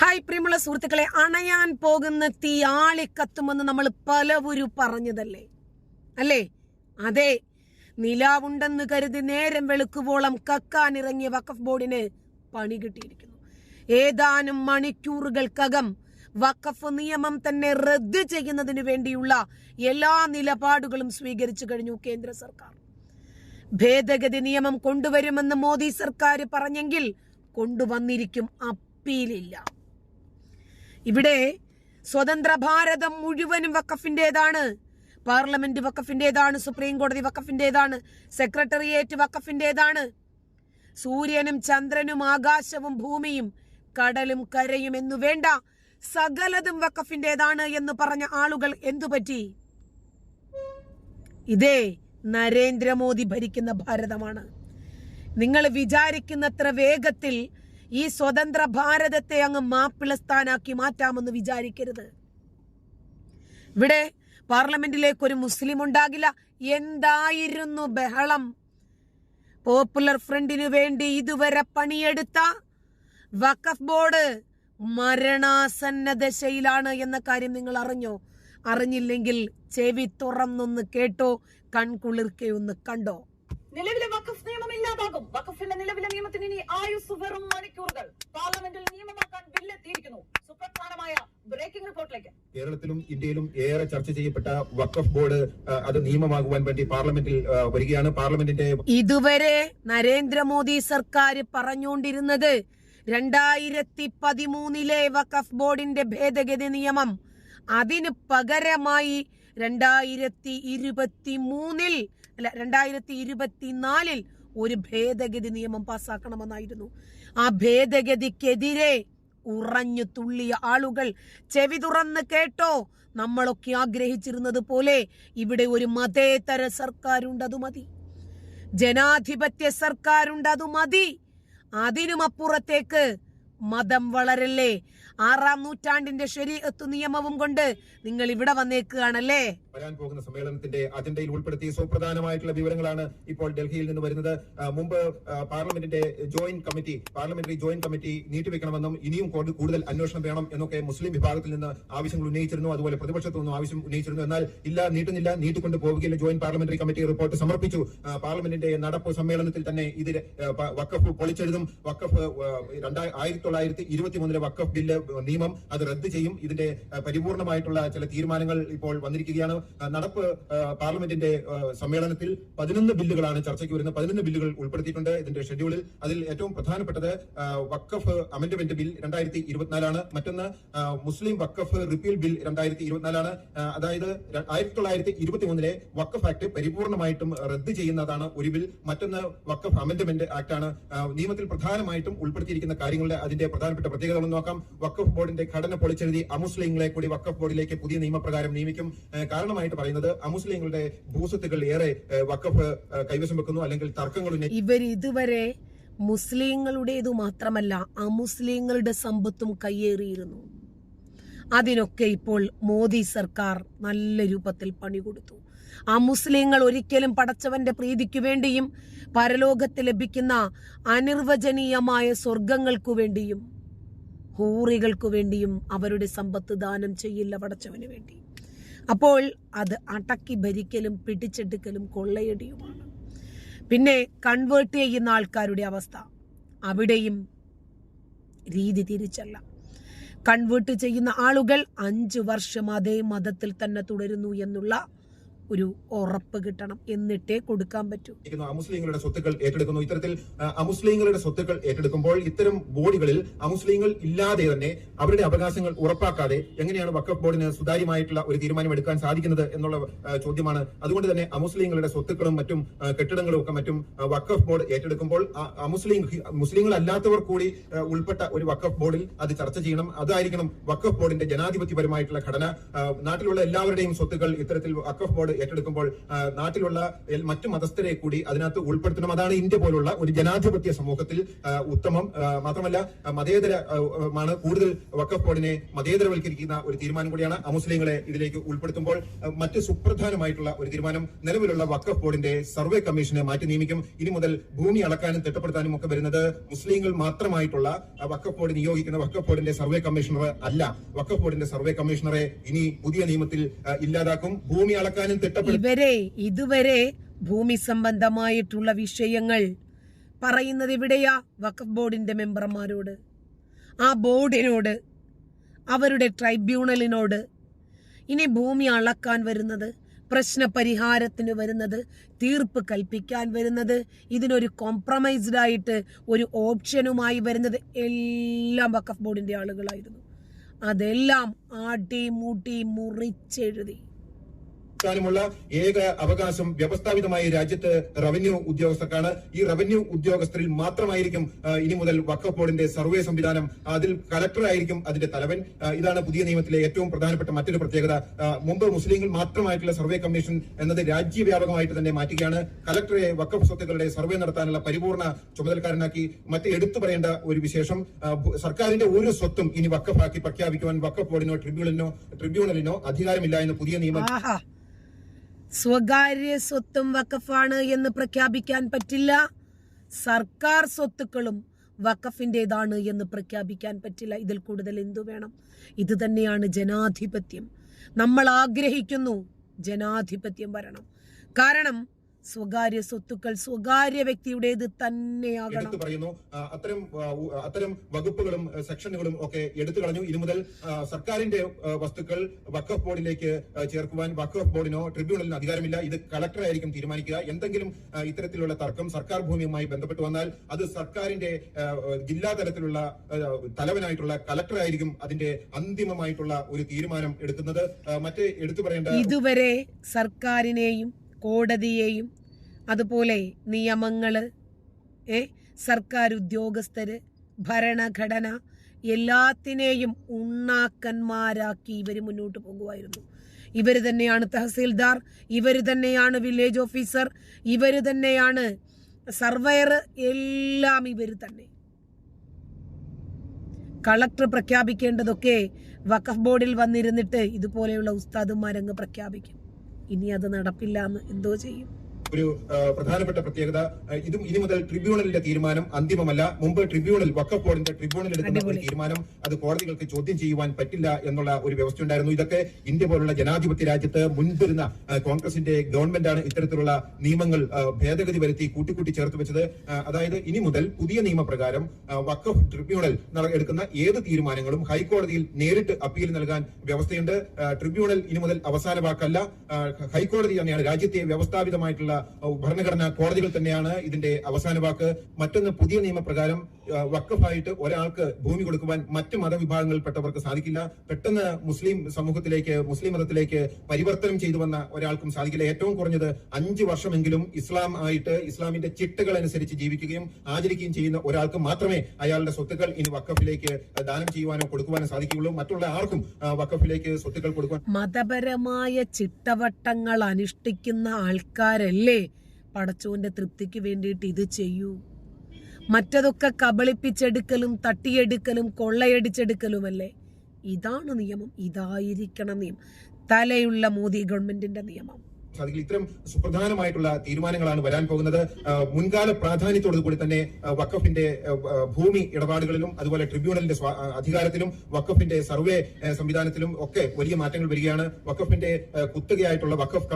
Hi പ്രിയമുള്ള സുഹൃത്തുക്കളെ അണയാൻ പോകുന്ന തീ ആളിക്കത്തുമെന്ന് നമ്മൾ പലവുരു പറഞ്ഞതല്ലേ? അല്ലേ? അതെ നിലാവുണ്ടെന്ന് കരുതി നേരം വെളുക്കുവോളം കക്കാനിറങ്ങിയ വഖഫ് ബോർഡിന് പണി കിട്ടിയിരിക്കുന്നു. ഏതാനും മണിക്കൂറുകൾക്കകം വഖഫ് നിയമം തന്നെ റദ്ദ് ചെയ്യുന്നതിന് വേണ്ടിയുള്ള എല്ലാ നിലപാടുകളും സ്വീകരിച്ചു കഴിഞ്ഞു കേന്ദ്ര സർക്കാർ. ഭേദഗതി നിയമം കൊണ്ടുവരുമെന്ന് മോദി സർക്കാർ പറഞ്ഞെങ്കിൽ കൊണ്ടുവന്നിരിക്കും അപ്പീലില്ല. ഇവിടെ സ്വതന്ത്ര ഭാരതം മുഴുവനും വക്കഫിന്റെതാണ് പാർലമെന്റ് വക്കഫിന്റെതാണ് സുപ്രീം കോടതി വക്കഫിന്റെതാണ് സെക്രട്ടേറിയറ്റ് വക്കഫിന്റെതാണ് സൂര്യനും ചന്ദ്രനും ആകാശവും ഭൂമിയും കടലും കരയും എന്നു വേണ്ട സകലതും വക്കഫിന്റെതാണ് എന്ന് പറഞ്ഞ ആളുകൾ എന്തു പറ്റി? ഇതേ നരേന്ദ്രമോദി ഭരിക്കുന്ന ഭാരതമാണ്. നിങ്ങൾ വിചാരിക്കുന്നത്ര വേഗത്തിൽ ഈ സ്വതന്ത്ര ഭാരതത്തെ അങ്ങ് മാപ്പിളസ്ഥാനാക്കി മാറ്റാമെന്ന് വിചാരിക്കരുത്. ഇവിടെ പാർലമെന്റിലേക്ക് ഒരു മുസ്ലിം ഉണ്ടാകില്ല എന്തായിരുന്നു ബഹളം? പോപ്പുലർ ഫ്രണ്ടിനു വേണ്ടി ഇതുവരെ പണിയെടുത്ത വഖഫ് ബോർഡ് മരണാസന്ന ദശയിലാണ് എന്ന കാര്യം നിങ്ങൾ അറിഞ്ഞോ? അറിഞ്ഞില്ലെങ്കിൽ ചെവി തുറന്നൊന്ന് കേട്ടോ കൺകുളിർക്കെ ഒന്ന് കണ്ടോ? നിലവിലെ വഖഫ് നിയമം ഇല്ലാതാകും. വഖഫിന്റെ നിലവിലെ നിയമത്തിന് ഇനി കേരളത്തിലും ഇന്ത്യയിലും ഏറെ ചർച്ച ചെയ്യപ്പെട്ട വഖഫ് ബോർഡ് അത് നിയമമാകുവാൻ വേണ്ടി പാർലമെന്റിൽ വരികയാണ്. പാർലമെന്റിന്റെ ഇതുവരെ നരേന്ദ്രമോദി സർക്കാർ പറഞ്ഞുകൊണ്ടിരുന്നത് രണ്ടായിരത്തി പതിമൂന്നിലെ വഖഫ് ബോർഡിന്റെ ഭേദഗതി നിയമം. അതിന് പകരമായി രണ്ടായിരത്തി ഇരുപത്തി മൂന്നിൽ അല്ല രണ്ടായിരത്തി ഇരുപത്തിനാലിൽ ഒരു ഭേദഗതി നിയമം പാസ്സാക്കണമെന്നായിരുന്നു ആ ഭേദഗതിക്കെതിരെ ഉറഞ്ഞു തുള്ളിയ ആളുകൾ. ചെവി തുറന്ന് കേട്ടോ. നമ്മളൊക്കെ ആഗ്രഹിച്ചിരുന്നത് പോലെ ഇവിടെ ഒരു മതേതര സർക്കാരുണ്ട് അത് മതി. ജനാധിപത്യ സർക്കാരുണ്ട് അത് മതി. അതിനുമപ്പുറത്തേക്ക് മതം വളരല്ലേ? ആറാം നൂറ്റാണ്ടിന്റെ ശരീഅത്ത് നിയമവും കൊണ്ട് നിങ്ങൾ ഇവിടെ വന്നേക്കുകയാണല്ലേ? വരാൻ പോകുന്ന സമ്മേളനത്തിന്റെ അജണ്ടയിൽ ഉൾപ്പെടുത്തി സുപ്രധാനമായിട്ടുള്ള വിവരങ്ങളാണ് ഇപ്പോൾ ഡൽഹിയിൽ നിന്ന് വരുന്നത്. മുമ്പ് പാർലമെന്റിന്റെ joint committee parliamentary joint committee നീട്ടിവെക്കണമെന്നും ഇനിയും കൂടുതൽ അന്വേഷണം വേണം എന്നൊക്കെ മുസ്ലിം വിഭാഗത്തിൽ നിന്ന് ആവശ്യങ്ങൾ ഉന്നയിച്ചിരുന്നു. അതുപോലെ പ്രതിപക്ഷത്തു നിന്നും ആവശ്യം ഉന്നയിച്ചിരുന്നു. എന്നാൽ ഇല്ല നീട്ടുന്നില്ല നീട്ടിക്കൊണ്ട് പോവുകയില്ല. ജോയിന്റ് പാർലമെന്ററി കമ്മിറ്റി റിപ്പോർട്ട് സമർപ്പിച്ചു. പാർലമെന്റിന്റെ നടപ്പ് സമ്മേളനത്തിൽ തന്നെ ഇത് വക്കഫ് പൊളിച്ചെഴുതും. വക്കഫ് ആയിരത്തി തൊള്ളായിരത്തി ഇരുപത്തി മൂന്നിലെ വക്കഫ് ബില്ല് നിയമം അത് റദ്ദ് ചെയ്യും. ഇതിന്റെ പരിപൂർണമായിട്ടുള്ള ചില തീരുമാനങ്ങൾ ഇപ്പോൾ വന്നിരിക്കുകയാണ്. നടപ്പ് പാർലമെന്റിന്റെ സമ്മേളനത്തിൽ പതിനൊന്ന് ബില്ലുകളാണ് ചർച്ചയ്ക്ക് വരുന്നത്. പതിനൊന്ന് ബില്ലുകൾ ഉൾപ്പെടുത്തിയിട്ടുണ്ട് ഇതിന്റെ ഷെഡ്യൂളിൽ. അതിൽ ഏറ്റവും പ്രധാനപ്പെട്ടത് വക്കഫ് അമെന്റ്മെന്റ് ബിൽ രണ്ടായിരത്തി ഇരുപത്തിനാലാണ് മറ്റൊന്ന് മുസ്ലിം വക്കഫ് റിപ്പീൽ ബിൽ രണ്ടായിരത്തി ഇരുപത്തിനാലാണ് അതായത് ആയിരത്തി തൊള്ളായിരത്തി ഇരുപത്തി മൂന്നിലെ വക്കഫ് ആക്ട് പരിപൂർണമായിട്ടും റദ്ദ് ചെയ്യുന്നതാണ് ഒരു ബിൽ മറ്റൊന്ന് വക്കഫ് അമെന്റ്മെന്റ് ആക്ട് ആണ്. നിയമത്തിൽ പ്രധാനമായിട്ടും ഉൾപ്പെടുത്തിയിരിക്കുന്ന കാര്യങ്ങളുടെ അതിന്റെ പ്രധാനപ്പെട്ട പ്രത്യേകതകൾ നോക്കാം. വക്കഫ് ബോർഡിന്റെ ഘടന പൊളിച്ചെഴുതി അമുസ്ലിങ്ങളെ കൂടി വക്കഫ് ബോർഡിലേക്ക് പുതിയ നിയമപ്രകാരം നിയമിക്കും. ആ, കാരണമായിട്ട് പറയുന്നത് അമുസ്ലിങ്ങളുടെ ഭൂസ്വത്തുകൾ ഏറെ വക്കഫ് കൈവശം വെക്കുന്നു. അല്ലെങ്കിൽ തർക്കങ്ങൾ ഇവർ ഇതുവരെ മുസ്ലിങ്ങളുടേതു മാത്രമല്ല അമുസ്ലിങ്ങളുടെ സമ്പത്തും കയ്യേറിയിരുന്നു. അതിനൊക്കെ ഇപ്പോൾ മോദി സർക്കാർ നല്ല രൂപത്തിൽ പണി കൊടുത്തു. ആ മുസ്ലിങ്ങൾ ഒരിക്കലും പടച്ചവന്റെ പ്രീതിക്കു വേണ്ടിയും പരലോകത്ത് ലഭിക്കുന്ന അനിർവചനീയമായ സ്വർഗങ്ങൾക്കു വേണ്ടിയും ഹൂറികൾക്കു വേണ്ടിയും അവരുടെ സമ്പത്ത് ദാനം ചെയ്യില്ല പടച്ചവന് വേണ്ടി. അപ്പോൾ അത് അടക്കി ഭരിക്കലും പിടിച്ചെടുക്കലും കൊള്ളയടിയുമാണ്. പിന്നെ കൺവേർട്ട് ചെയ്യുന്ന ആൾക്കാരുടെ അവസ്ഥ. അവിടെയും രീതി തിരിച്ചല്ല. കൺവേർട്ട് ചെയ്യുന്ന ആളുകൾ അഞ്ചു വർഷം അതേ മതത്തിൽ തന്നെ തുടരുന്നു എന്നുള്ള ഒരു ഉറപ്പ് കിട്ടണം എന്നിട്ടേ കൊടുക്കാൻ പറ്റൂ. അമുസ്ലിങ്ങളുടെ സ്വത്തുക്കൾ ഏറ്റെടുക്കുന്നു. ഇത്തരത്തിൽ അമുസ്ലിങ്ങളുടെ സ്വത്തുക്കൾ ഏറ്റെടുക്കുമ്പോൾ ഇത്തരം ബോഡികളിൽ അമുസ്ലിങ്ങൾ ഇല്ലാതെ തന്നെ അവരുടെ അവകാശങ്ങൾ ഉറപ്പാക്കാതെ എങ്ങനെയാണ് വക്കഫ് ബോർഡിന് സുതാര്യമായിട്ടുള്ള ഒരു തീരുമാനം എടുക്കാൻ സാധിക്കുന്നത് എന്നുള്ള ചോദ്യമാണ്. അതുകൊണ്ട് തന്നെ അമുസ്ലിങ്ങളുടെ സ്വത്തുക്കളും മറ്റും കെട്ടിടങ്ങളും ഒക്കെ മറ്റും വക്കഫ് ബോർഡ് ഏറ്റെടുക്കുമ്പോൾ അമുസ്ലിം മുസ്ലിങ്ങൾ അല്ലാത്തവർ കൂടി ഉൾപ്പെട്ട ഒരു വക്കഫ് ബോർഡിൽ അത് ചർച്ച ചെയ്യണം. അതായിരിക്കണം വക്കഫ് ബോർഡിന്റെ ജനാധിപത്യപരമായിട്ടുള്ള ഘടന. നാട്ടിലുള്ള എല്ലാവരുടെയും സ്വത്തുക്കൾ ഇത്തരത്തിൽ വക്കഫ് ബോർഡ് ഏറ്റെടുക്കുമ്പോൾ നാട്ടിലുള്ള മറ്റു മതസ്ഥരെ കൂടി അതിനകത്ത് ഉൾപ്പെടുത്തണം. അതാണ് ഇന്ത്യ പോലുള്ള ഒരു ജനാധിപത്യ സമൂഹത്തിൽ ഉത്തമം. മാത്രമല്ല മതേതരമാണ് കൂടുതൽ വക്കഫ് ബോർഡിനെ മതേതരവൽക്കരിക്കുന്ന ഒരു തീരുമാനം കൂടിയാണ് അമുസ്ലിങ്ങളെ ഇതിലേക്ക് ഉൾപ്പെടുത്തുമ്പോൾ മറ്റ് സുപ്രധാനമായിട്ടുള്ള ഒരു തീരുമാനം നിലവിലുള്ള വക്കഫ് ബോർഡിന്റെ സർവേ കമ്മീഷനെ മാറ്റി നിയമിക്കും. ഇനി മുതൽ ഭൂമി അളക്കാനും തിട്ടപ്പെടുത്താനും ഒക്കെ വരുന്നത് മുസ്ലിങ്ങൾ മാത്രമായിട്ടുള്ള വക്കഫ് ബോർഡ് നിയോഗിക്കുന്ന വക്കഫ് ബോർഡിന്റെ സർവേ കമ്മീഷണർ അല്ല. വക്കഫ് ബോർഡിന്റെ സർവേ കമ്മീഷണറെ ഇനി പുതിയ നിയമത്തിൽ ഇല്ലാതാക്കും. ഭൂമി അളക്കാനും ഇവരെ ഇതുവരെ ഭൂമി സംബന്ധമായിട്ടുള്ള വിഷയങ്ങൾ പറയുന്നത് എവിടെയാ? വഖഫ് ബോർഡിന്റെ മെമ്പർമാരോട്. ആ ബോർഡിനോട് അവരുടെ ട്രൈബ്യൂണലിനോട്. ഇനി ഭൂമി അളക്കാൻ വരുന്നത് പ്രശ്ന പരിഹാരത്തിന് വരുന്നത് തീർപ്പ് കൽപ്പിക്കാൻ വരുന്നത് ഇതിനൊരു കോംപ്രമൈസ്ഡ് ആയിട്ട് ഒരു ഓപ്ഷനുമായി വരുന്നത് എല്ലാം വഖഫ് ബോർഡിന്റെ ആളുകളായിരുന്നു. അതെല്ലാം ആട്ടി മൂട്ടി മുറിച്ചെഴുതി. ാനുമുള്ള ഏക അവകാശം വ്യവസ്ഥാപിതമായ രാജ്യത്ത് റവന്യൂ ഉദ്യോഗസ്ഥർക്കാണ്. ഈ റവന്യൂ ഉദ്യോഗസ്ഥരിൽ മാത്രമായിരിക്കും ഇനി മുതൽ വക്കഫ് ബോർഡിന്റെ സർവേ സംവിധാനം അതിൽ കലക്ടറായിരിക്കും അതിന്റെ തലവൻ. ഇതാണ് പുതിയ നിയമത്തിലെ ഏറ്റവും പ്രധാനപ്പെട്ട മറ്റൊരു പ്രത്യേകത. മുമ്പ് മുസ്ലിങ്ങൾ മാത്രമായിട്ടുള്ള സർവേ കമ്മീഷൻ എന്നത് രാജ്യവ്യാപകമായിട്ട് തന്നെ മാറ്റുകയാണ്. കലക്ടറെ വക്കഫ് സ്വത്തുക്കളുടെ സർവേ നടത്താനുള്ള പരിപൂർണ ചുമതലക്കാരനാക്കി മറ്റ് എടുത്തു പറയേണ്ട ഒരു വിശേഷം. സർക്കാരിന്റെ ഒരു സ്വത്തും ഇനി വക്കഫാക്കി പ്രഖ്യാപിക്കുവാൻ വക്കഫ് ബോർഡിനോ ട്രിബ്യൂണലിനോ ട്രിബ്യൂണലിനോ അധികാരമില്ല എന്ന് പുതിയ നിയമം സ്വകാര്യ സ്വത്തും വഖഫാണ് എന്ന് പ്രഖ്യാപിക്കാൻ പറ്റില്ല. സർക്കാർ സ്വത്തുക്കളും വഖഫിന്റെതാണ് എന്ന് പ്രഖ്യാപിക്കാൻ പറ്റില്ല. ഇതിൽ കൂടുതൽ എന്തു വേണം? ഇത് തന്നെയാണ് ജനാധിപത്യം. നമ്മൾ ആഗ്രഹിക്കുന്നു ജനാധിപത്യം വരണം. കാരണം സ്വകാര്യ സ്വത്തുക്കൾ സ്വകാര്യ വ്യക്തിയുടേത് തന്നെയാകണം. എടുത്തു പറയുന്നു. അത്തരം അത്തരം വകുപ്പുകളും സെക്ഷനുകളും ഒക്കെ എടുത്തു കളഞ്ഞു. ഇനി മുതൽ സർക്കാരിന്റെ വസ്തുക്കൾ വക്കഫ് ബോർഡിലേക്ക് ചേർക്കുവാൻ വക്കഫ് ബോർഡിനോ ട്രിബ്യൂണലിനോ അധികാരമില്ല. ഇത് കളക്ടർ ആയിരിക്കും തീരുമാനിക്കുക. എന്തെങ്കിലും ഇത്തരത്തിലുള്ള തർക്കം സർക്കാർ ഭൂമിയുമായി ബന്ധപ്പെട്ട് വന്നാൽ അത് സർക്കാരിന്റെ ജില്ലാ തലത്തിലുള്ള തലവനായിട്ടുള്ള കളക്ടർ ആയിരിക്കും അതിന്റെ അന്തിമമായിട്ടുള്ള ഒരു തീരുമാനം എടുക്കുന്നത്. മറ്റേ മറ്റ് എടുത്തു പറയേണ്ട ഇതുവരെ സർക്കാരിനെയും കോടതിയെയും അതുപോലെ നിയമങ്ങൾ ഏ സർക്കാർ ഉദ്യോഗസ്ഥർ ഭരണഘടന എല്ലാത്തിനെയും ഉണ്ണാക്കന്മാരാക്കി ഇവർ മുന്നോട്ട് പോകുമായിരുന്നു ഇവർ തന്നെയാണ് തഹസീൽദാർ ഇവർ തന്നെയാണ് വില്ലേജ് ഓഫീസർ ഇവർ തന്നെയാണ് സർവയർ എല്ലാം ഇവർ തന്നെ. കളക്ടർ പ്രഖ്യാപിക്കേണ്ടതൊക്കെ വഖഫ് ബോർഡിൽ വന്നിരുന്നിട്ട് ഇതുപോലെയുള്ള ഉസ്താദുമാരങ്ങ് പ്രഖ്യാപിക്കും. ഇനി അത് നടപ്പില്ല എന്ന് എന്തോ ചെയ്യും. ഒരു പ്രധാനപ്പെട്ട പ്രത്യേകത ഇതും ഇനി മുതൽ ട്രിബ്യൂണലിന്റെ തീരുമാനം അന്തിമമല്ല. മുമ്പ് ട്രിബ്യൂണൽ വക്കഫ് ബോർഡിന്റെ ട്രിബ്യൂണൽ എടുക്കുന്ന ഒരു തീരുമാനം അത് കോടതികൾക്ക് ചോദ്യം ചെയ്യുവാൻ പറ്റില്ല എന്നുള്ള ഒരു വ്യവസ്ഥ ഉണ്ടായിരുന്നു ഇതൊക്കെ ഇന്ത്യ പോലുള്ള ജനാധിപത്യ രാജ്യത്ത് മുൻപിരുന്ന കോൺഗ്രസിന്റെ ഗവൺമെന്റാണ് ഇത്തരത്തിലുള്ള നിയമങ്ങൾ ഭേദഗതി വരുത്തി കൂട്ടിക്കൂട്ടി ചേർത്ത് വെച്ചത്. അതായത് ഇനി മുതൽ പുതിയ നിയമപ്രകാരം വക്കഫ് ട്രിബ്യൂണൽ എടുക്കുന്ന ഏത് തീരുമാനങ്ങളും ഹൈക്കോടതിയിൽ നേരിട്ട് അപ്പീൽ നൽകാൻ വ്യവസ്ഥയുണ്ട്. ട്രിബ്യൂണൽ ഇനി മുതൽ അവസാന വാക്കല്ല ഹൈക്കോടതി തന്നെയാണ് രാജ്യത്തെ വ്യവസ്ഥാപിതമായിട്ടുള്ള ഭരണഘടനാ കോടതികൾ തന്നെയാണ് ഇതിന്റെ അവസാന വാക്ക്. മറ്റൊന്ന് പുതിയ നിയമപ്രകാരം വക്കഫായിട്ട് ഒരാൾക്ക് ഭൂമി കൊടുക്കുവാൻ മറ്റ് മതവിഭാഗങ്ങളിൽപ്പെട്ടവർക്ക് സാധിക്കില്ല. പെട്ടെന്ന് മുസ്ലിം സമൂഹത്തിലേക്ക് മുസ്ലിം മതത്തിലേക്ക് പരിവർത്തനം ചെയ്തു വന്ന ഒരാൾക്കും സാധിക്കില്ല. ഏറ്റവും കുറഞ്ഞത് അഞ്ച് വർഷമെങ്കിലും ഇസ്ലാം ആയിട്ട് ഇസ്ലാമിന്റെ ചിട്ടകൾ അനുസരിച്ച് ജീവിക്കുകയും ആചരിക്കുകയും ചെയ്യുന്ന ഒരാൾക്ക് മാത്രമേ അയാളുടെ സ്വത്തുക്കൾ ഇനി വക്കഫിലേക്ക് ദാനം ചെയ്യുവാനോ കൊടുക്കുവാനോ സാധിക്കുകയുള്ളൂ. മറ്റുള്ള ആർക്കും വക്കഫിലേക്ക് സ്വത്തുക്കൾ കൊടുക്കുവാൻ മതപരമായ ചിട്ടവട്ടങ്ങൾ അനുഷ്ഠിക്കുന്ന ആൾക്കാരല്ലേ? പടച്ചോന്റെ തൃപ്തിക്ക് വേണ്ടിയിട്ട് ഇത് ചെയ്യൂ. മറ്റതൊക്കെ കബളിപ്പിച്ചെടുക്കലും തട്ടിയെടുക്കലും കൊള്ളയടിച്ചെടുക്കലുമല്ലേ? ഇതാണ് നിയമം. ഇതായിരിക്കണം നിയമം. തലയുള്ള മോദി ഗവൺമെന്റിന്റെ നിയമം. സാധിക്കില്ല ഇത്തരം സുപ്രധാനമായിട്ടുള്ള തീരുമാനങ്ങളാണ് വരാൻ പോകുന്നത്. മുൻകാല പ്രാധാന്യത്തോടു കൂടി തന്നെ വഖഫിന്റെ ഭൂമി ഇടപാടുകളിലും അതുപോലെ ട്രിബ്യൂണലിന്റെ അധികാരത്തിലും വഖഫിന്റെ സർവേ സംവിധാനത്തിലും ഒക്കെ വലിയ മാറ്റങ്ങൾ വരികയാണ്. വഖഫിന്റെ കുത്തുകയായിട്ടുള്ള വഖഫ്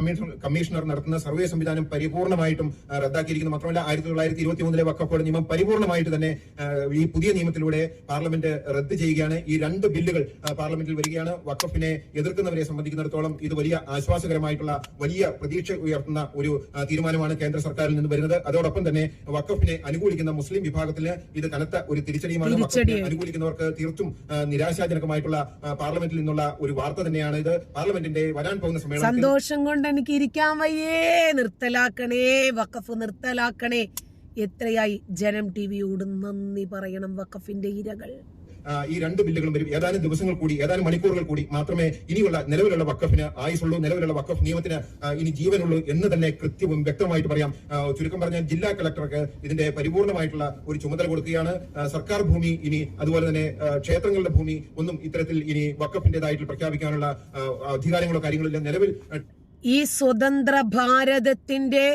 കമ്മീഷണർ നടത്തുന്ന സർവേ സംവിധാനം പരിപൂർണമായിട്ടും റദ്ദാക്കിയിരിക്കുന്നു. മാത്രമല്ല ആയിരത്തി തൊള്ളായിരത്തി ഇരുപത്തി മൂന്നിലെ നിയമം പരിപൂർണമായിട്ട് തന്നെ ഈ പുതിയ നിയമത്തിലൂടെ പാർലമെന്റ് റദ്ദ് ചെയ്യുകയാണ്. ഈ രണ്ട് ബില്ലുകൾ പാർലമെന്റിൽ വരികയാണ്. വഖഫിനെ എതിർക്കുന്നവരെ സംബന്ധിക്കുന്നിടത്തോളം ഇത് വലിയ ആശ്വാസകരമായിട്ടുള്ള വലിയ പ്രതീക്ഷ ഉയർത്തുന്ന ഒരു തീരുമാനമാണ് കേന്ദ്ര സർക്കാരിൽ നിന്ന് വരുന്നത്. അതോടൊപ്പം തന്നെ വഖഫിനെ അനുകൂലിക്കുന്ന മുസ്ലിം വിഭാഗത്തിന് ഇത് കനത്ത ഒരു തിരിച്ചടിയുമാണ്. വഖഫിനെ അനുകൂലിക്കുന്നവർക്ക് തീർത്തും നിരാശാജനകമായിട്ടുള്ള പാർലമെന്റിൽ നിന്നുള്ള ഒരു വാർത്ത തന്നെയാണ് ഇത്. പാർലമെന്റിന്റെ വരാൻ പോകുന്ന സമയത്ത് സന്തോഷം കൊണ്ട് എനിക്ക് ഇരിക്കാൻ വയ്യേ. നിർത്തലാക്കണേ വഖഫ് നിർത്തലാക്കണേ. എത്രയായി ജനം ടി വിയോട് നന്ദി പറയണം വഖഫിന്റെ ഇരകൾ. ഈ രണ്ട് ബില്ലുകളും വരും. ഏതാനും ദിവസങ്ങൾ കൂടി ഏതാനും മണിക്കൂറുകൾ കൂടി മാത്രമേ ഇനിയുള്ള നിലവിലുള്ള വക്കഫിന് ആയുസുള്ളൂ നിലവിലുള്ള വക്കഫ് നിയമത്തിന് ഇനി ജീവനുള്ളൂ എന്ന് തന്നെ കൃത്യവും വ്യക്തമായിട്ട് പറയാം. ചുരുക്കം പറഞ്ഞാൽ ജില്ലാ കളക്ടർക്ക് ഇതിന്റെ പരിപൂർണമായിട്ടുള്ള ഒരു ചുമതല കൊടുക്കുകയാണ്. സർക്കാർ ഭൂമി ഇനി അതുപോലെ തന്നെ ക്ഷേത്രങ്ങളുടെ ഭൂമി ഒന്നും ഇത്തരത്തിൽ ഇനി വക്കഫിന്റേതായിട്ട് പ്രഖ്യാപിക്കാനുള്ള അധികാരങ്ങളോ കാര്യങ്ങളോ ഇല്ല നിലവിൽ ഈ സ്വതന്ത്ര ഭാരതത്തിന്റെ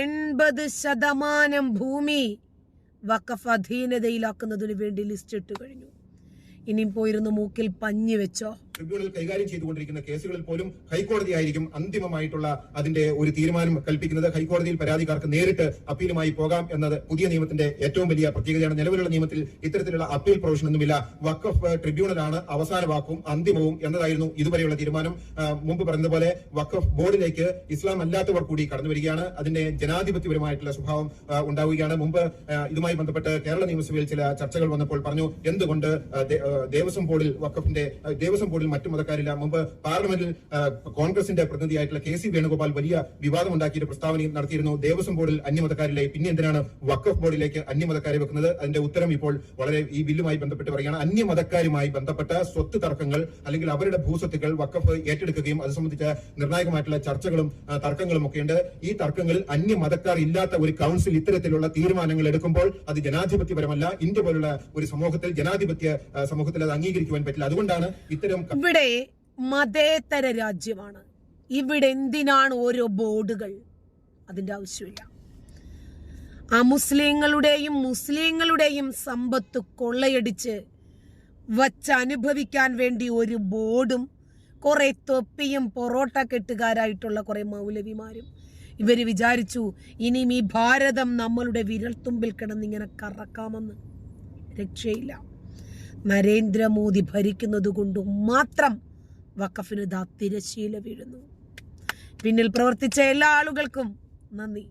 എൺപത് ശതമാനം ഭൂമി വഖഫ് അധീനതയിലാക്കുന്നതിന് വേണ്ടി ലിസ്റ്റ് ഇട്ട് കഴിഞ്ഞു. ഇനിയും പോയിരുന്ന് മൂക്കിൽ പഞ്ഞി വെച്ചോ? ട്രിബ്യൂണൽ കൈകാര്യം ചെയ്തുകൊണ്ടിരിക്കുന്ന കേസുകളിൽ പോലും ഹൈക്കോടതി ആയിരിക്കും അന്തിമമായിട്ടുള്ള അതിന്റെ ഒരു തീരുമാനം കൽപ്പിക്കുന്നത്. ഹൈക്കോടതിയിൽ പരാതിക്കാർക്ക് നേരിട്ട് അപ്പീലുമായി പോകാം എന്നത് പുതിയ നിയമത്തിന്റെ ഏറ്റവും വലിയ പ്രത്യേകതയാണ്. നിലവിലുള്ള നിയമത്തിൽ ഇത്തരത്തിലുള്ള അപ്പീൽ പ്രൊവിഷൻ ഒന്നുമില്ല വക്കഫ് ട്രിബ്യൂണലാണ് അവസാന വാക്കും അന്തിമവും എന്നതായിരുന്നു ഇതുവരെയുള്ള തീരുമാനം. മുമ്പ് പറഞ്ഞതുപോലെ വക്കഫ് ബോർഡിലേക്ക് ഇസ്ലാം അല്ലാത്തവർ കൂടി കടന്നു വരികയാണ്. അതിന്റെ ജനാധിപത്യപരമായിട്ടുള്ള സ്വഭാവം ഉണ്ടാവുകയാണ്. മുമ്പ് ഇതുമായി ബന്ധപ്പെട്ട് കേരള നിയമസഭയിൽ ചില ചർച്ചകൾ വന്നപ്പോൾ പറഞ്ഞു എന്തുകൊണ്ട് ദേവസ്വം ബോർഡിൽ വക്കഫിന്റെ ദേവസ്വം ബോർഡിൽ മറ്റു മതക്കാരില്ല. മുമ്പ് പാർലമെന്റിൽ കോൺഗ്രസിന്റെ പ്രതിനിധിയായിട്ടുള്ള കെ സി വേണുഗോപാൽ വലിയ വിവാദമുണ്ടാക്കിയ ഒരു പ്രസ്താവനയും നടത്തിയിരുന്നു. ദേവസ്വം ബോർഡിൽ അന്യമതക്കാരില്ലേ പിന്നെ എന്തിനാണ് വഖഫ് ബോർഡിലേക്ക് അന്യമതക്കാരെ വെക്കുന്നത്? അതിന്റെ ഉത്തരം ഇപ്പോൾ വളരെ ഈ ബില്ലുമായി ബന്ധപ്പെട്ട് പറയുകയാണ്. അന്യമതക്കാരുമായി ബന്ധപ്പെട്ട സ്വത്ത് തർക്കങ്ങൾ അല്ലെങ്കിൽ അവരുടെ ഭൂസ്വത്തുക്കൾ വഖഫ് ഏറ്റെടുക്കുകയും അത് സംബന്ധിച്ച നിർണായകമായിട്ടുള്ള ചർച്ചകളും തർക്കങ്ങളും ഒക്കെയുണ്ട്. ഈ തർക്കങ്ങളിൽ അന്യമതക്കാർ ഇല്ലാത്ത ഒരു കൗൺസിൽ ഇത്തരത്തിലുള്ള തീരുമാനങ്ങൾ എടുക്കുമ്പോൾ അത് ജനാധിപത്യപരമല്ല. ഇന്ത്യ പോലുള്ള ഒരു സമൂഹത്തിൽ ജനാധിപത്യ സമൂഹത്തിൽ അത് അംഗീകരിക്കുവാൻ പറ്റില്ല. അതുകൊണ്ടാണ് ഇത്തരം ഇവിടെ മതേതര രാജ്യമാണ്. ഇവിടെ എന്തിനാണ് ഓരോ ബോർഡുകൾ? അതിന്റെ ആവശ്യമില്ല. ആ മുസ്ലിങ്ങളുടെയും സമ്പത്ത് കൊള്ളയടിച്ച് വച്ച് അനുഭവിക്കാൻ വേണ്ടി ഒരു ബോർഡും കുറെ തൊപ്പിയും പൊറോട്ട കെട്ടുകാരായിട്ടുള്ള കുറെ മൗലവിമാരും ഇവർ വിചാരിച്ചു ഇനിയും ഈ ഭാരതം നമ്മളുടെ വിരൽത്തുമ്പിൽ കിടന്നിങ്ങനെ കറക്കാമെന്ന്. രക്ഷയില്ല. നരേന്ദ്രമോദി ഭരിക്കുന്നത് കൊണ്ട് മാത്രം വഖഫിന് ദാ തിരശീല വീഴുന്നു. പിന്നിൽ പ്രവർത്തിച്ച എല്ലാ ആളുകൾക്കും നന്ദി.